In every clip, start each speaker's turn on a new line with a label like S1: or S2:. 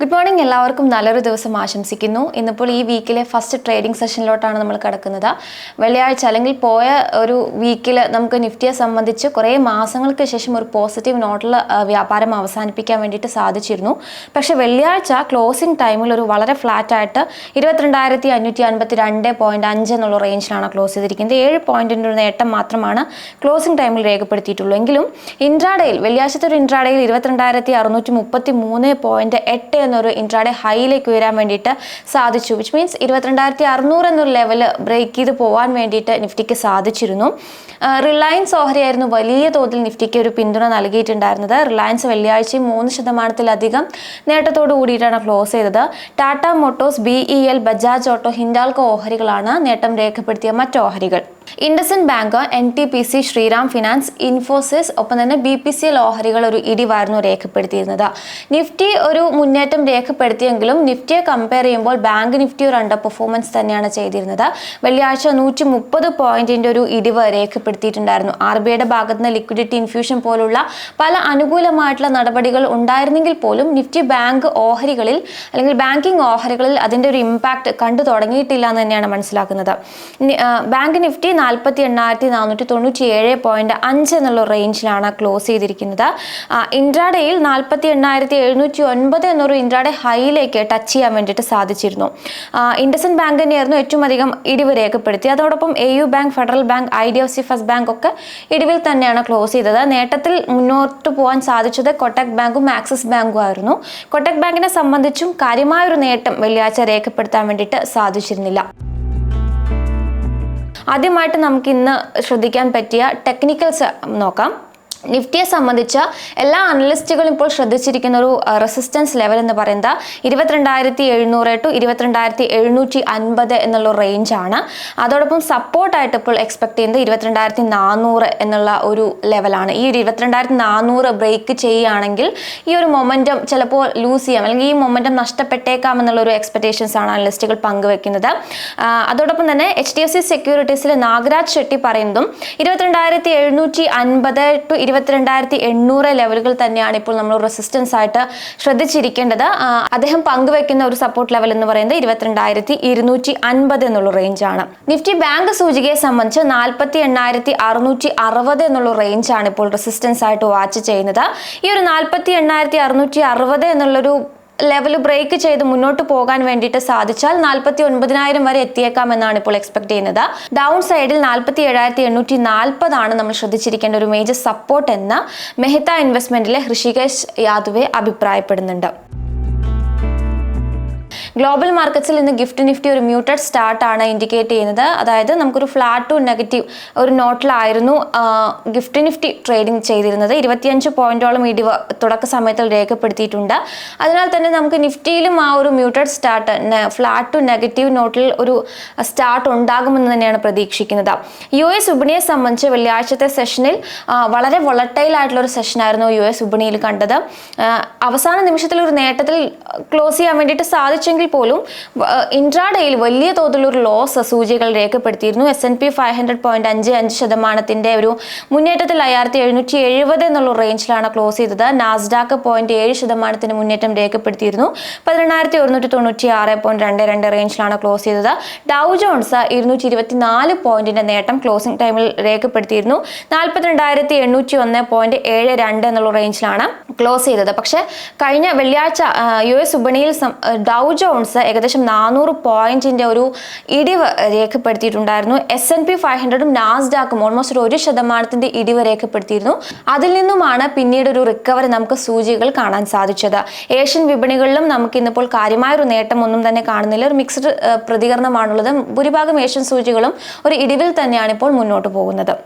S1: Good morning എല്ലാവർക്കും നല്ലൊരു ദിവസം ആശംസിക്കുന്നു. ഇന്നിപ്പോൾ ഈ വീക്കിലെ ഫസ്റ്റ് ട്രേഡിംഗ് സെഷനിലോട്ടാണ് നമ്മൾ കിടക്കുന്നത്. വെള്ളിയാഴ്ച അല്ലെങ്കിൽ പോയ ഒരു വീക്കിൽ നമുക്ക് നിഫ്റ്റിയെ സംബന്ധിച്ച് കുറേ മാസങ്ങൾക്ക് ശേഷം ഒരു പോസിറ്റീവ് നോട്ടിൽ വ്യാപാരം അവസാനിപ്പിക്കാൻ വേണ്ടിയിട്ട് സാധിച്ചിരുന്നു. പക്ഷെ വെള്ളിയാഴ്ച ക്ലോസിംഗ് ടൈമിൽ ഒരു വളരെ ഫ്ലാറ്റ് ആയിട്ട് ഇരുപത്തിരണ്ടായിരത്തി അഞ്ഞൂറ്റി അൻപത്തി രണ്ട് പോയിന്റ് അഞ്ച് എന്നുള്ള റേഞ്ചിലാണ് ക്ലോസ് ചെയ്തിരിക്കുന്നത്. ഏഴ് പോയിന്റിന്റെ ഒരു നേട്ടം മാത്രമാണ് ക്ലോസിംഗ് ടൈമിൽ രേഖപ്പെടുത്തിയിട്ടുള്ളൂ. എങ്കിലും ഇൻട്രാഡേയിൽ വെള്ളിയാഴ്ചത്തെ ഒരു ഇൻട്രാഡേയിൽ ഇരുപത്തിരണ്ടായിരത്തി അറുന്നൂറ്റി മുപ്പത്തി മൂന്ന് പോയിന്റ് എട്ട് എന്നൊരു ഇൻട്രാഡേ ഹൈയിലേക്ക് ഉയരാൻ വേണ്ടിയിട്ട് സാധിച്ചു. വിച്ച് മീൻസ് ഇരുപത്തിരണ്ടായിരത്തി അറുന്നൂറ് എന്നൊരു ലെവൽ ബ്രേക്ക് ചെയ്ത് പോകാൻ വേണ്ടിയിട്ട് നിഫ്റ്റിക്ക് സാധിച്ചിരുന്നു. റിലയൻസ് ഓഹരിയായിരുന്നു വലിയ തോതിൽ നിഫ്റ്റിക്ക് ഒരു പിന്തുണ നൽകിയിട്ടുണ്ടായിരുന്നത്. റിലയൻസ് വെള്ളിയാഴ്ചയും മൂന്ന് ശതമാനത്തിലധികം നേട്ടത്തോടു കൂടിയിട്ടാണ് ക്ലോസ് ചെയ്തത്. Tata motors B E L Bajaj auto Hindalco ഓഹരികളാണ് നേട്ടം രേഖപ്പെടുത്തിയ മറ്റ് ഓഹരികൾ IndusInd bank N T P C Shriram finance Infosys ഒപ്പം തന്നെ ബി പി സി ഓഹരികൾ ഒരു ഇടിവായിരുന്നു രേഖപ്പെടുത്തിയിരുന്നത്. നിഫ്റ്റി ഒരു മുന്നേറ്റം രേഖപ്പെടുത്തിയെങ്കിലും നിഫ്റ്റിയെ കമ്പയർ ചെയ്യുമ്പോൾ ബാങ്ക് നിഫ്റ്റി ഒരു അണ്ടർ പെർഫോമൻസ് തന്നെയാണ് ചെയ്തിരുന്നത്. വെള്ളിയാഴ്ച നൂറ്റി മുപ്പത് പോയിന്റിന്റെ ഒരു ഇടിവ് രേഖപ്പെടുത്തിയിട്ടുണ്ടായിരുന്നു. ആർ ബി ഐയുടെ ഭാഗത്ത് നിന്ന് ലിക്വിഡിറ്റി ഇൻഫ്യൂഷൻ പോലുള്ള പല അനുകൂലമായിട്ടുള്ള നടപടികൾ ഉണ്ടായിരുന്നെങ്കിൽ പോലും നിഫ്റ്റി ബാങ്ക് ഓഹരികളിൽ അല്ലെങ്കിൽ ബാങ്കിങ് ഓഹരികളിൽ അതിന്റെ ഒരു ഇമ്പാക്ട് കണ്ടു തുടങ്ങിയിട്ടില്ല എന്ന് തന്നെയാണ് മനസ്സിലാക്കുന്നത്. ബാങ്ക് നിഫ്റ്റി നാൽപ്പത്തി എണ്ണായിരത്തി നാനൂറ്റി തൊണ്ണൂറ്റി ഏഴ് പോയിന്റ് അഞ്ച് എന്നുള്ള റേഞ്ചിലാണ് ക്ലോസ് ചെയ്തിരിക്കുന്നത്. ഇൻട്രാഡേയിൽ നാൽപ്പത്തി എണ്ണായിരത്തി എഴുന്നൂറ്റി ഒൻപത് എന്നൊരു ഇൻട്രാഡേ ഹൈയിലേക്ക് ടച്ച് ചെയ്യാൻ വേണ്ടിയിട്ട് സാധിച്ചിരുന്നു. ഇൻഡസൻ ബാങ്ക് തന്നെയായിരുന്നു ഏറ്റവും അധികം ഇടിവ് രേഖപ്പെടുത്തി അതോടൊപ്പം A U bank federal bank I D F C first bank ഒക്കെ ഇടിവിൽ തന്നെയാണ് ക്ലോസ് ചെയ്തത്. നേട്ടത്തിൽ മുന്നോട്ട് പോകാൻ സാധിച്ചത് കൊട്ടക് ബാങ്കും ആക്സിസ് ബാങ്കും ആയിരുന്നു. കൊട്ടക് ബാങ്കിനെ സംബന്ധിച്ചും കാര്യമായൊരു നേട്ടം വെള്ളിയാഴ്ച രേഖപ്പെടുത്താൻ വേണ്ടിയിട്ട് സാധിച്ചിരുന്നില്ല. ആദ്യമായിട്ട് നമുക്ക് ഇന്ന് ശ്രദ്ധിക്കാൻ പറ്റിയ ടെക്നിക്കൽസ് നോക്കാം. നിഫ്റ്റിയെ സംബന്ധിച്ച് എല്ലാ അനലിസ്റ്റുകളും ഇപ്പോൾ ശ്രദ്ധിച്ചിരിക്കുന്ന ഒരു റെസിസ്റ്റൻസ് ലെവൽ എന്ന് പറയുന്നത് ഇരുപത്തിരണ്ടായിരത്തി എഴുന്നൂറ് ടു ഇരുപത്തിരണ്ടായിരത്തി എഴുന്നൂറ്റി അൻപത് എന്നുള്ള റേഞ്ചാണ് അതോടൊപ്പം സപ്പോർട്ടായിട്ട് ഇപ്പോൾ എക്സ്പെക്ട് ചെയ്യുന്നത് ഇരുപത്തിരണ്ടായിരത്തി നാനൂറ് എന്നുള്ള ഒരു ലെവലാണ് ഈ ഒരു ഇരുപത്തിരണ്ടായിരത്തി നാനൂറ് ബ്രേക്ക് ചെയ്യുകയാണെങ്കിൽ ഈ ഒരു മൊമെന്റം ചിലപ്പോൾ ലൂസ് ചെയ്യാം. അല്ലെങ്കിൽ ഈ മൊമെന്റം നഷ്ടപ്പെട്ടേക്കാം എന്നുള്ള ഒരു എക്സ്പെക്ടേഷൻസ് ആണ് അനലിസ്റ്റുകൾ പങ്കുവെക്കുന്നത്. അതോടൊപ്പം തന്നെ എച്ച് ഡി എഫ് സി സെക്യൂരിറ്റീസിലെ നാഗരാജ് ഷെട്ടി പറയുന്നതും ഇരുപത്തിരണ്ടായിരത്തി എഴുന്നൂറ്റി അൻപത് ടു ഇരുപത്തിരണ്ടായിരത്തി എണ്ണൂറ് ലെവലുകൾ തന്നെയാണ് ഇപ്പോൾ നമ്മൾ റെസിസ്റ്റൻസ് ആയിട്ട് ശ്രദ്ധിച്ചിരിക്കേണ്ടത്. അദ്ദേഹം പങ്കുവെക്കുന്ന ഒരു സപ്പോർട്ട് ലെവൽ എന്ന് പറയുന്നത് ഇരുപത്തിരണ്ടായിരത്തി ഇരുന്നൂറ്റി അൻപത് എന്നുള്ള റേഞ്ചാണ് നിഫ്റ്റി ബാങ്ക് സൂചികയെ സംബന്ധിച്ച് നാൽപ്പത്തി എണ്ണായിരത്തി അറുന്നൂറ്റി അറുപത് എന്നുള്ള റേഞ്ചാണ് ഇപ്പോൾ റെസിസ്റ്റൻസ് ആയിട്ട് വാച്ച് ചെയ്യുന്നത്. ഈ ഒരു നാൽപ്പത്തി എണ്ണായിരത്തി അറുന്നൂറ്റി അറുപത് എന്നുള്ളൊരു ലെവൽ ബ്രേക്ക് ചെയ്ത് മുന്നോട്ട് പോകാൻ വേണ്ടിയിട്ട് സാധിച്ചാൽ നാൽപ്പത്തി ഒൻപതിനായിരം വരെ എത്തിയേക്കാം എന്നാണ് ഇപ്പോൾ എക്സ്പെക്ട് ചെയ്യുന്നത്. ഡൗൺ സൈഡിൽ നാൽപ്പത്തി ഏഴായിരത്തി എണ്ണൂറ്റി നാൽപ്പതാണ് നമ്മൾ ശ്രദ്ധിച്ചിരിക്കേണ്ട ഒരു മേജർ സപ്പോർട്ട് എന്ന് മെഹ്ത ഇൻവെസ്റ്റ്മെന്റിലെ ഋഷികേഷ് യാദവെ അഭിപ്രായപ്പെടുന്നുണ്ട്. ഗ്ലോബൽ മാർക്കറ്റ്സിൽ നിന്ന് ഗിഫ്റ്റ് നിഫ്റ്റി ഒരു മ്യൂട്ടഡ് സ്റ്റാർട്ടാണ് ഇൻഡിക്കേറ്റ് ചെയ്യുന്നത്. അതായത് നമുക്കൊരു ഫ്ലാറ്റ് ടു നെഗറ്റീവ് ഒരു നോട്ടിലായിരുന്നു ഗിഫ്റ്റ് നിഫ്റ്റി ട്രേഡിംഗ് ചെയ്തിരുന്നത്. ഇരുപത്തിയഞ്ച് പോയിന്റോളം ഇടിവ് തുടക്ക സമയത്തിൽ രേഖപ്പെടുത്തിയിട്ടുണ്ട്. അതിനാൽ തന്നെ നമുക്ക് നിഫ്റ്റിയിലും ആ ഒരു muted start flat to negative നോട്ടിൽ ഒരു സ്റ്റാർട്ട് ഉണ്ടാകുമെന്ന് തന്നെയാണ് പ്രതീക്ഷിക്കുന്നത്. യു എസ് വിപണിയെ സംബന്ധിച്ച് വെള്ളിയാഴ്ചത്തെ സെഷനിൽ വളരെ വൊളട്ടൈൽ ആയിട്ടുള്ള ഒരു സെഷനായിരുന്നു യു എസ് വിപണിയിൽ കണ്ടത്. അവസാന നിമിഷത്തിൽ ഒരു നേട്ടത്തിൽ ക്ലോസ് ചെയ്യാൻ വേണ്ടിയിട്ട് സാധിച്ചെങ്കിൽ പോലും ഇൻട്രാഡേയിൽ വലിയ തോതിലൊരു ലോസ് സൂചികൾ രേഖപ്പെടുത്തിയിരുന്നു. S and P five hundred point അഞ്ച് അഞ്ച് ശതമാനത്തിന്റെ ഒരു മുന്നേറ്റത്തിൽ അയ്യായിരത്തി എഴുന്നൂറ്റി എഴുപത് എന്നുള്ള റേഞ്ചിലാണ് ക്ലോസ് ചെയ്തത്. നാസ്ഡാക്ക് പോയിന്റ് ഏഴ് ശതമാനത്തിന് മുന്നേറ്റം രേഖപ്പെടുത്തിയിരുന്നു. പതിനെണ്ണായിരത്തി ഒരുന്നൂറ്റി തൊണ്ണൂറ്റി ആറ് പോയിന്റ് രണ്ട് രണ്ട് റേഞ്ചിലാണ് ക്ലോസ് ചെയ്തത്. ഡൗ ജോൺസ് ഇരുന്നൂറ്റി ഇരുപത്തി നാല് പോയിന്റിന്റെ നേട്ടം ക്ലോസിംഗ് ടൈമിൽ രേഖപ്പെടുത്തിയിരുന്നു. നാൽപ്പത്തിരണ്ടായിരത്തി എണ്ണൂറ്റി ഒന്ന് പോയിന്റ് ഏഴ് രണ്ട് എന്നുള്ള റേഞ്ചിലാണ് ക്ലോസ് ചെയ്തത്. പക്ഷേ കഴിഞ്ഞ വെള്ളിയാഴ്ച യു എസ് വിപണിയിൽ ഡൗ ഡൗ ജോൺസ് ഏകദേശം നാനൂറ് പോയിന്റിന്റെ ഒരു ഇടിവ് രേഖപ്പെടുത്തിയിട്ടുണ്ടായിരുന്നു. എസ് എൻ പി ഫൈവ് ഹൺഡ്രഡും നാസ്ഡാക്കും ഓൾമോസ്റ്റ് ഒരു ശതമാനത്തിന്റെ ഇടിവ് രേഖപ്പെടുത്തിയിരുന്നു. അതിൽ നിന്നുമാണ് പിന്നീട് ഒരു റിക്കവറി നമുക്ക് സൂചികൾ കാണാൻ സാധിച്ചത്. ഏഷ്യൻ വിപണികളിലും നമുക്ക് ഇന്നിപ്പോൾ കാര്യമായൊരു നേട്ടം ഒന്നും തന്നെ കാണുന്നില്ല. ഒരു മിക്സ്ഡ് പ്രതികരണമാണുള്ളത്. ഭൂരിഭാഗം ഏഷ്യൻ സൂചികളും ഒരു ഇടിവിൽ തന്നെയാണ് ഇപ്പോൾ മുന്നോട്ട് പോകുന്നത്.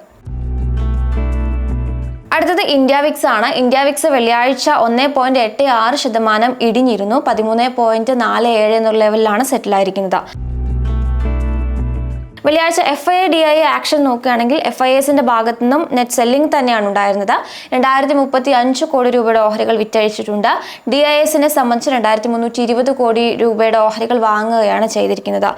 S1: അടുത്തത് ഇന്ത്യ വിക്സ് ആണ്. ഇന്ത്യ വിക്സ് വെള്ളിയാഴ്ച ഒന്ന് പോയിന്റ് എട്ട് ആറ് ശതമാനം ഇടിഞ്ഞിരുന്നു. പതിമൂന്ന് പോയിന്റ് നാല് ഏഴ് എന്നുള്ള ലെവലിലാണ് സെറ്റിൽ ആയിരിക്കുന്നത്. വെള്ളിയാഴ്ച F I D I action നോക്കുകയാണെങ്കിൽ എഫ് ഐ എസിന്റെ ഭാഗത്തു നിന്നും നെറ്റ് സെല്ലിംഗ് തന്നെയാണ് ഉണ്ടായിരുന്നത്. രണ്ടായിരത്തി മുപ്പത്തി അഞ്ച് കോടി രൂപയുടെ ഓഹരികൾ വിറ്റഴിച്ചിട്ടുണ്ട്. ഡി ഐ എസിനെ സംബന്ധിച്ച് രണ്ടായിരത്തി മുന്നൂറ്റി ഇരുപത് കോടി രൂപയുടെ ഓഹരികൾ വാങ്ങുകയാണ് ചെയ്തിരിക്കുന്നത്.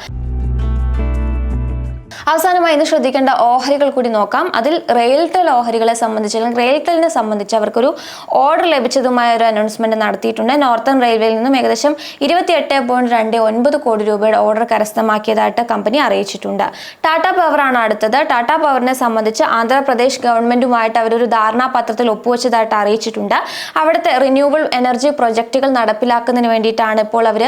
S1: അവസാനമായി ഇന്ന് ശ്രദ്ധിക്കേണ്ട ഓഹരികൾ കൂടി നോക്കാം. അതിൽ റെയിൽടെൽ ഓഹരികളെ സംബന്ധിച്ച് അല്ലെങ്കിൽ റെയിൽടെലിനെ സംബന്ധിച്ച് അവർക്കൊരു ഓർഡർ ലഭിച്ചതുമായ ഒരു അനൗൺസ്മെന്റ് നടത്തിയിട്ടുണ്ട്. നോർത്തേൺ റെയിൽവേയിൽ നിന്നും ഏകദേശം ഇരുപത്തിയെട്ട് പോയിന്റ് രണ്ട് ഒൻപത് കോടി രൂപയുടെ ഓർഡർ കരസ്ഥമാക്കിയതായിട്ട് കമ്പനി അറിയിച്ചിട്ടുണ്ട്. ടാറ്റ പവറാണ് അടുത്തത്. ടാറ്റ പവറിനെ സംബന്ധിച്ച് ആന്ധ്രാപ്രദേശ് ഗവൺമെന്റുമായിട്ട് അവരൊരു ധാരണാപത്രത്തിൽ ഒപ്പുവെച്ചതായിട്ട് അറിയിച്ചിട്ടുണ്ട്. അവിടുത്തെ റിന്യൂവബിൾ എനർജി പ്രൊജക്റ്റുകൾ നടപ്പിലാക്കുന്നതിന് വേണ്ടിയിട്ടാണ് ഇപ്പോൾ അവർ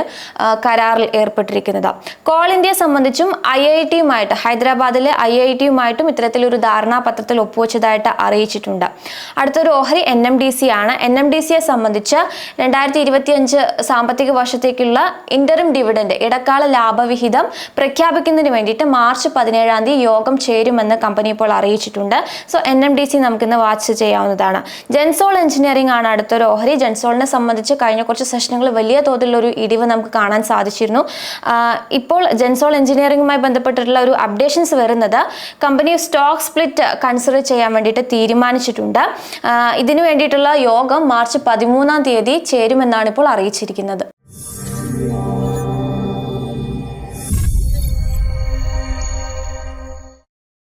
S1: കരാറിൽ ഏർപ്പെട്ടിരിക്കുന്നത്. കോൾ ഇന്ത്യയെ സംബന്ധിച്ചും ഐ ഐ ടിയുമായിട്ട് ഹൈദരാബാദിലെ ഐ ഐ ടിയുമായിട്ടും ഇത്തരത്തിലൊരു ധാരണാപത്രത്തിൽ ഒപ്പുവെച്ചതായിട്ട് അറിയിച്ചിട്ടുണ്ട്. അടുത്തൊരു ഓഹരി എൻ എം ഡി സി ആണ് എൻ എം ഡി സിയെ സംബന്ധിച്ച് രണ്ടായിരത്തി ഇരുപത്തിയഞ്ച് സാമ്പത്തിക വർഷത്തേക്കുള്ള ഇന്ററിം ഡിവിഡൻഡ് ഇടക്കാല ലാഭവിഹിതം പ്രഖ്യാപിക്കുന്നതിന് വേണ്ടിയിട്ട് മാർച്ച് പതിനേഴാം തീയതി യോഗം ചേരുമെന്ന് കമ്പനി ഇപ്പോൾ അറിയിച്ചിട്ടുണ്ട്. So N M D C നമുക്കിന്ന് വാച്ച് ചെയ്യാവുന്നതാണ്. ജെൻസോൾ എഞ്ചിനീയറിംഗ് ആണ് അടുത്തൊരു ഓഹരി. ജെൻസോളിനെ സംബന്ധിച്ച് കഴിഞ്ഞ കുറച്ച് സെഷനുകൾ വലിയ തോതിലുള്ള ഒരു ഇടിവ് നമുക്ക് കാണാൻ സാധിച്ചിരുന്നു. ഇപ്പോൾ ജെൻസോൾ എഞ്ചിനീയറിംഗുമായി ബന്ധപ്പെട്ടിട്ടുള്ള ഒരു അപ്ഡേഷൻസ് വരുന്നത് കമ്പനി സ്റ്റോക്ക് സ്പ്ലിറ്റ് കൺസിഡർ ചെയ്യാൻ വേണ്ടിയിട്ട് തീരുമാനിച്ചിട്ടുണ്ട്. ഇതിനു വേണ്ടിയിട്ടുള്ള യോഗം മാർച്ച് പതിമൂന്നാം തീയതി ചേരുമെന്നാണ് ഇപ്പോൾ അറിയിച്ചിരിക്കുന്നത്.